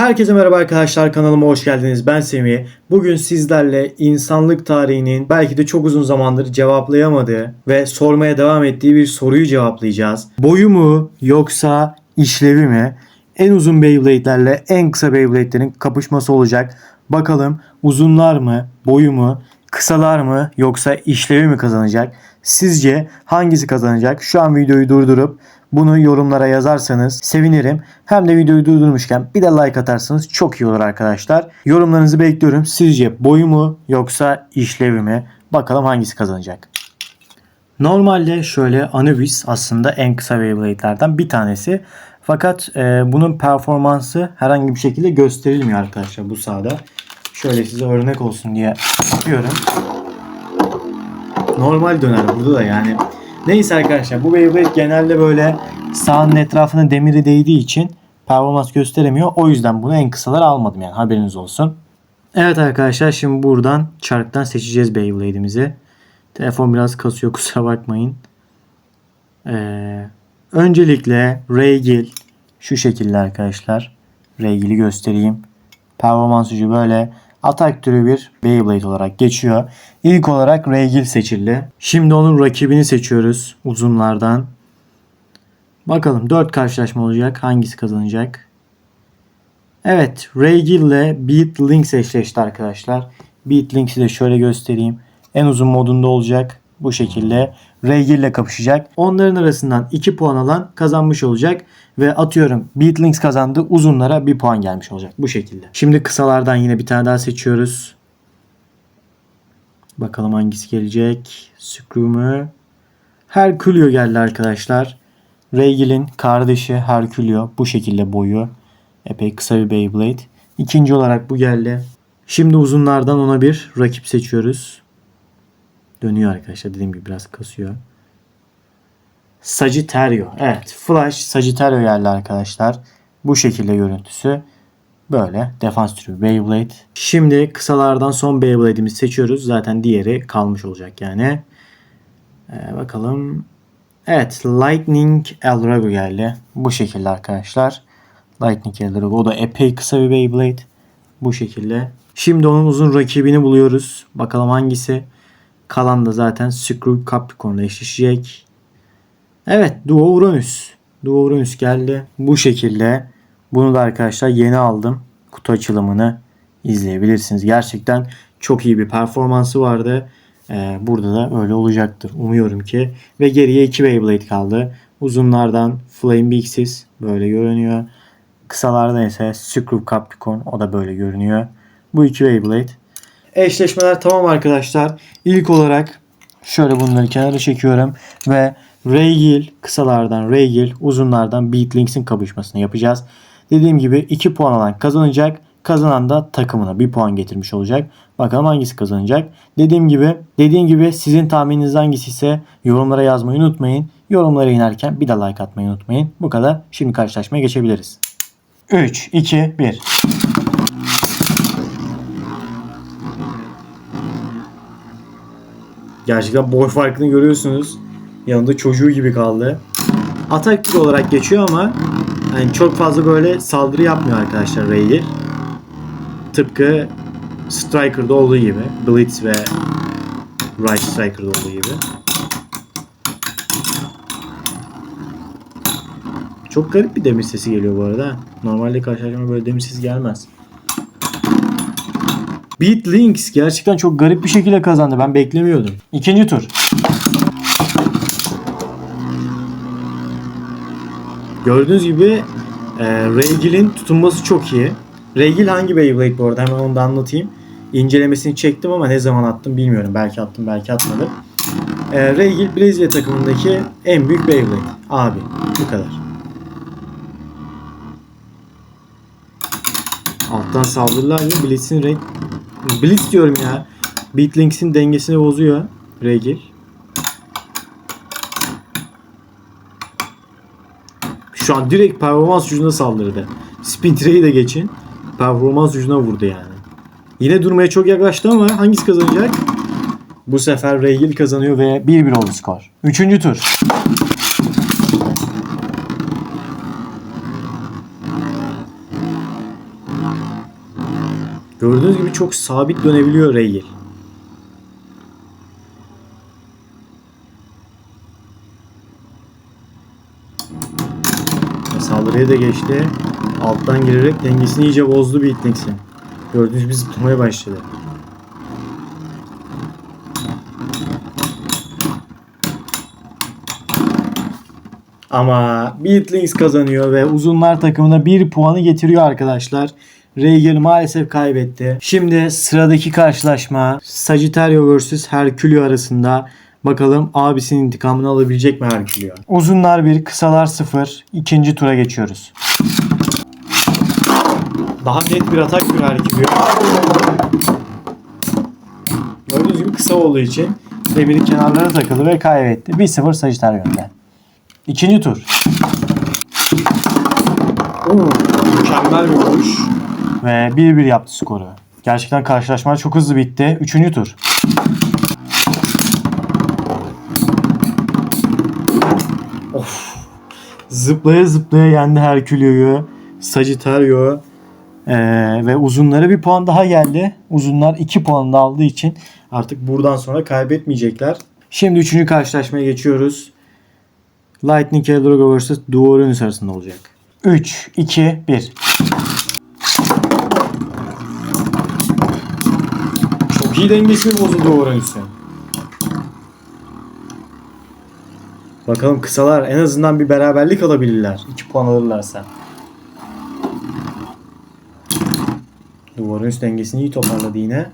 Herkese merhaba arkadaşlar kanalıma hoş geldiniz. Ben Semih. Bugün sizlerle insanlık tarihinin belki de çok uzun zamandır cevaplayamadığı ve sormaya devam ettiği bir soruyu cevaplayacağız. Boyu mu yoksa işlevi mi? En uzun Beyblade'lerle en kısa Beyblade'lerin kapışması olacak. Bakalım uzunlar mı, boyu mu, kısalar mı yoksa işlevi mi kazanacak? Sizce hangisi kazanacak? Şu an videoyu durdurup bunu yorumlara yazarsanız sevinirim. Hem de videoyu durdurmuşken bir de like atarsanız çok iyi olur arkadaşlar. Yorumlarınızı bekliyorum. Sizce boyu mu yoksa işlevi mi? Bakalım hangisi kazanacak. Normalde şöyle Anubis aslında en kısa Beyblade'lerden bir tanesi. Fakat e, bunun performansı herhangi bir şekilde gösterilmiyor arkadaşlar bu sahada. Şöyle size örnek olsun diye yapıyorum. Normal döner burada da yani. Neyse arkadaşlar bu Beyblade genelde böyle sahanın etrafına demiri değdiği için performans gösteremiyor. O yüzden bunu en kısaları almadım yani haberiniz olsun. Evet arkadaşlar şimdi buradan çarktan seçeceğiz Beyblade'imizi. Telefon biraz kasıyor kusura bakmayın. Ee, öncelikle Reygil şu şekilde arkadaşlar. Reygil'i göstereyim. Performans böyle atak türü bir Beyblade olarak geçiyor. İlk olarak Reygil seçildi. Şimdi onun rakibini seçiyoruz uzunlardan. Bakalım 4 karşılaşma olacak. Hangisi kazanacak? Evet Reygil ile Beat Lynx eşleşti arkadaşlar. Beat Lynx'i de şöyle göstereyim. En uzun modunda olacak. Bu şekilde Reygil ile kapışacak. Onların arasından 2 puan alan kazanmış olacak. Ve atıyorum Beat Lynx kazandı. Uzunlara 1 puan gelmiş olacak. Bu şekilde. Şimdi kısalardan yine bir tane daha seçiyoruz. Bakalım hangisi gelecek. Screw mü? Herculeo geldi arkadaşlar. Reygil'in kardeşi Herculeo. Bu şekilde boyu. Epey kısa bir Beyblade. İkinci olarak bu geldi. Şimdi uzunlardan ona bir rakip seçiyoruz. Dönüyor arkadaşlar. Dediğim gibi biraz kasıyor. Sagittario. Evet. Flash Sagittario geldi arkadaşlar. Bu şekilde görüntüsü. Böyle defans türü Beyblade. Şimdi kısalardan son Beyblade'imizi seçiyoruz. Zaten diğeri kalmış olacak yani. Ee, bakalım. Evet. Lightning Eldrago geldi. Bu şekilde arkadaşlar. Lightning Eldrago. O da epey kısa bir Beyblade. Bu şekilde. Şimdi onun uzun rakibini buluyoruz. Bakalım hangisi. Kalan da zaten Screw Capricorn'la eşleşecek. Evet Duo Uranüs. Duo Uranüs geldi. Bu şekilde. Bunu da arkadaşlar yeni aldım. Kutu açılımını izleyebilirsiniz. Gerçekten çok iyi bir performansı vardı. Ee, burada da öyle olacaktır. Umuyorum ki. Ve geriye 2 Beyblade kaldı. Uzunlardan Flame Bixis böyle görünüyor. Kısalardan ise Screw Capricorn o da böyle görünüyor. Bu iki Beyblade. Eşleşmeler tamam arkadaşlar. İlk olarak şöyle bunları kenara çekiyorum ve Reygil kısalardan Reygil uzunlardan Beat Links'in kapışmasını yapacağız. Dediğim gibi 2 puan alan kazanacak. Kazanan da takımına 1 puan getirmiş olacak. Bakalım hangisi kazanacak. Dediğim gibi dediğim gibi sizin tahmininiz hangisi ise yorumlara yazmayı unutmayın. Yorumlara inerken bir de like atmayı unutmayın. Bu kadar. Şimdi karşılaşmaya geçebiliriz. 3, 2, 1. Gerçekten boy farkını görüyorsunuz. Yanında çocuğu gibi kaldı. Atak türü olarak geçiyor ama yani çok fazla böyle saldırı yapmıyor arkadaşlar Ray'ir. Tıpkı Striker'da olduğu gibi. Blitz ve Right Striker'da olduğu gibi. Çok garip bir demir sesi geliyor bu arada. Normalde karşılaşma böyle demir sesi gelmez. Beat Links gerçekten çok garip bir şekilde kazandı. Ben beklemiyordum. İkinci tur. Gördüğünüz gibi e, Reygil'in tutunması çok iyi. Reygil hangi Beyblade bu arada hemen onu da anlatayım. İncelemesini çektim ama ne zaman attım bilmiyorum. Belki attım belki atmadım. E, Reygil Brezilya takımındaki en büyük Beyblade. Abi bu kadar. Alttan saldırılar mı? Blitz'in renk... Blitz diyorum ya. Beatlinks'in dengesini bozuyor. Regil. Şu an direkt performans gücüne saldırdı. Spin de geçin. Performans gücüne vurdu yani. Yine durmaya çok yaklaştı ama hangisi kazanacak? Bu sefer Regil kazanıyor ve 1-1 oldu skor. Üçüncü tur. Gördüğünüz gibi çok sabit dönebiliyor Reygil. Ve Saldırıya da geçti. Alttan girerek dengesini iyice bozdu Beatniks'in. Gördüğünüz gibi zıplamaya başladı. Ama Beatlings kazanıyor ve uzunlar takımına bir puanı getiriyor arkadaşlar. Regal maalesef kaybetti. Şimdi sıradaki karşılaşma Sagittario vs Herculeo arasında. Bakalım abisinin intikamını alabilecek mi Herculeo? Uzunlar 1, kısalar 0. İkinci tura geçiyoruz. Daha net bir atak bir Herculeo. Gördüğünüz gibi kısa olduğu için demiri kenarlara takıldı ve kaybetti. 1-0 Sagittario. İkinci tur. Oo, mükemmel bir vuruş. Ve 1-1 yaptı skoru. Gerçekten karşılaşma çok hızlı bitti. Üçüncü tur. Of. Zıplaya zıplaya yendi Herculeo'yu. Sagittario. Ee, ve uzunlara bir puan daha geldi. Uzunlar 2 puan da aldığı için artık buradan sonra kaybetmeyecekler. Şimdi üçüncü karşılaşmaya geçiyoruz. Lightning Eldrogo vs. Duorenus arasında olacak. 3, 2, 1. Çok iyi dengesini bozdu Duorenus'un. Bakalım kısalar en azından bir beraberlik alabilirler. 2 puan alırlarsa. Duorenus dengesini iyi toparladı yine.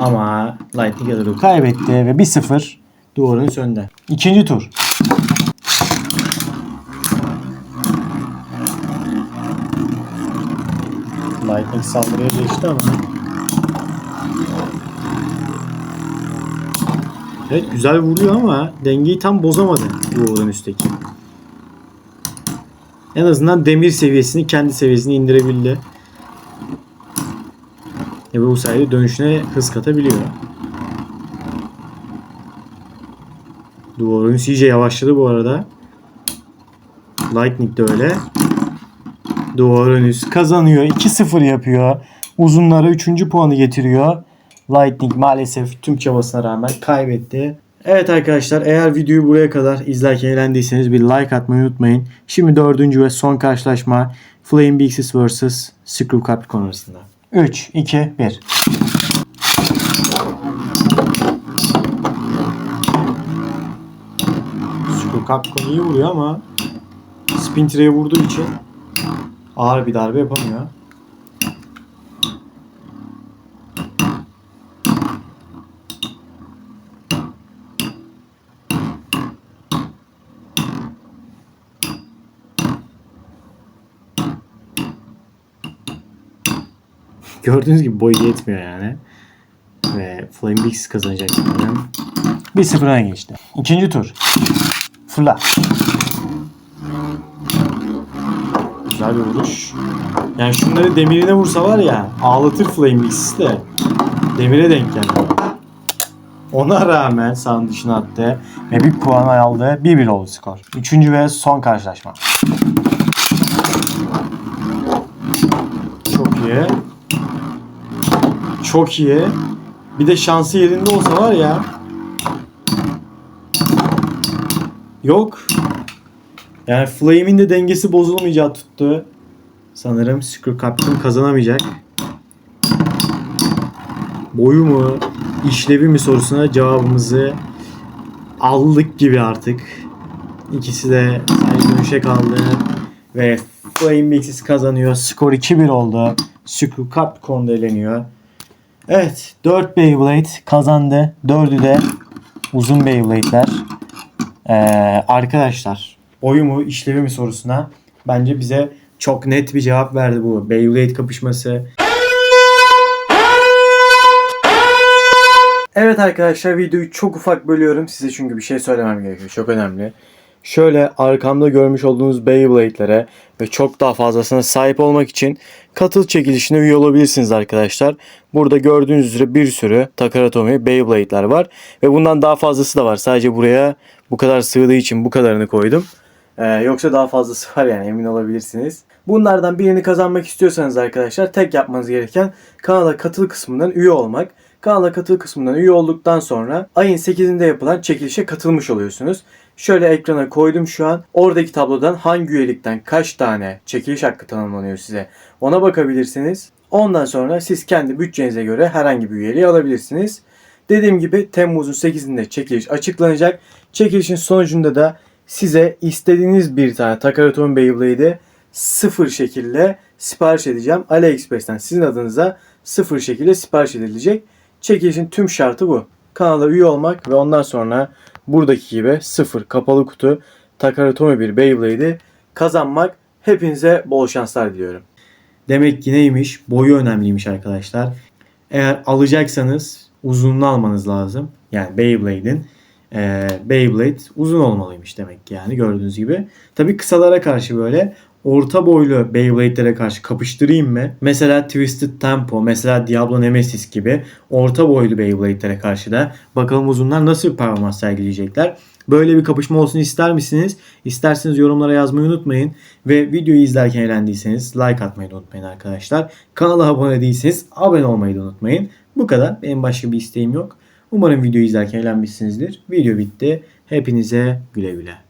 Ama Lightning Eldrogo kaybetti ve 1-0 Duorenus önde. İkinci tur. Lightning saldırıya geçti ama. Evet güzel vuruyor ama dengeyi tam bozamadı Duo'nun üstteki. En azından demir seviyesini kendi seviyesine indirebildi. Ve bu sayede dönüşüne hız katabiliyor. Duvarınız iyice yavaşladı bu arada. Lightning de öyle. Duvarınız kazanıyor. 2-0 yapıyor. Uzunlara 3. puanı getiriyor. Lightning maalesef tüm çabasına rağmen kaybetti. Evet arkadaşlar eğer videoyu buraya kadar izlerken eğlendiyseniz bir like atmayı unutmayın. Şimdi dördüncü ve son karşılaşma Flame Bixis vs. Screw Capricorn arasında. 3, 2, 1. Screw Capricorn iyi vuruyor ama Spin Tray'e vurduğu için ağır bir darbe yapamıyor. Gördüğünüz gibi boyu yetmiyor yani. Ve Flame Bix kazanacak sanırım. 1-0 öne geçti. İkinci tur. Fırla. Güzel bir vuruş. Yani şunları demirine vursa var ya ağlatır Flame de. Demire denk geldi. Ona rağmen sahanın dışına attı. Ve bir puan aldı. 1-1 oldu skor. Üçüncü ve son karşılaşma. Çok iyi. Çok iyi. Bir de şansı yerinde olsa var ya. Yok. Yani Flame'in de dengesi bozulmayacağı tuttu. Sanırım Screw Captain kazanamayacak. Boyu mu, işlevi mi sorusuna cevabımızı aldık gibi artık. İkisi de sadece dönüşe kaldı. Ve Flame Bixis kazanıyor. Skor 2-1 oldu. Screw da eleniyor. Evet 4 Beyblade kazandı. 4'ü de uzun Beyblade'ler. Ee, arkadaşlar boyu mu işlevi mi sorusuna bence bize çok net bir cevap verdi bu Beyblade kapışması. Evet arkadaşlar videoyu çok ufak bölüyorum size çünkü bir şey söylemem gerekiyor. Çok önemli. Şöyle arkamda görmüş olduğunuz Beyblade'lere ve çok daha fazlasına sahip olmak için katıl çekilişine üye olabilirsiniz arkadaşlar. Burada gördüğünüz üzere bir sürü Takaratomi Beyblade'ler var ve bundan daha fazlası da var. Sadece buraya bu kadar sığdığı için bu kadarını koydum. Ee, yoksa daha fazlası var yani emin olabilirsiniz. Bunlardan birini kazanmak istiyorsanız arkadaşlar tek yapmanız gereken kanala katıl kısmından üye olmak. Kanala katıl kısmından üye olduktan sonra ayın 8'inde yapılan çekilişe katılmış oluyorsunuz. Şöyle ekrana koydum şu an. Oradaki tablodan hangi üyelikten kaç tane çekiliş hakkı tanımlanıyor size ona bakabilirsiniz. Ondan sonra siz kendi bütçenize göre herhangi bir üyeliği alabilirsiniz. Dediğim gibi Temmuz'un 8'inde çekiliş açıklanacak. Çekilişin sonucunda da size istediğiniz bir tane Takaraton Beyblade'i sıfır şekilde sipariş edeceğim. AliExpress'ten sizin adınıza sıfır şekilde sipariş edilecek. Çekilişin tüm şartı bu. Kanala üye olmak ve ondan sonra buradaki gibi sıfır kapalı kutu Takaratomi bir Beyblade'i kazanmak. Hepinize bol şanslar diliyorum. Demek ki neymiş? Boyu önemliymiş arkadaşlar. Eğer alacaksanız uzunluğunu almanız lazım. Yani Beyblade'in e, Beyblade uzun olmalıymış demek ki yani gördüğünüz gibi. Tabi kısalara karşı böyle orta boylu Beyblade'lere karşı kapıştırayım mı? Mesela Twisted Tempo, mesela Diablo Nemesis gibi orta boylu Beyblade'lere karşı da bakalım uzunlar nasıl bir performans sergileyecekler. Böyle bir kapışma olsun ister misiniz? İsterseniz yorumlara yazmayı unutmayın. Ve videoyu izlerken eğlendiyseniz like atmayı da unutmayın arkadaşlar. Kanala abone değilseniz abone olmayı da unutmayın. Bu kadar. Benim başka bir isteğim yok. Umarım videoyu izlerken eğlenmişsinizdir. Video bitti. Hepinize güle güle.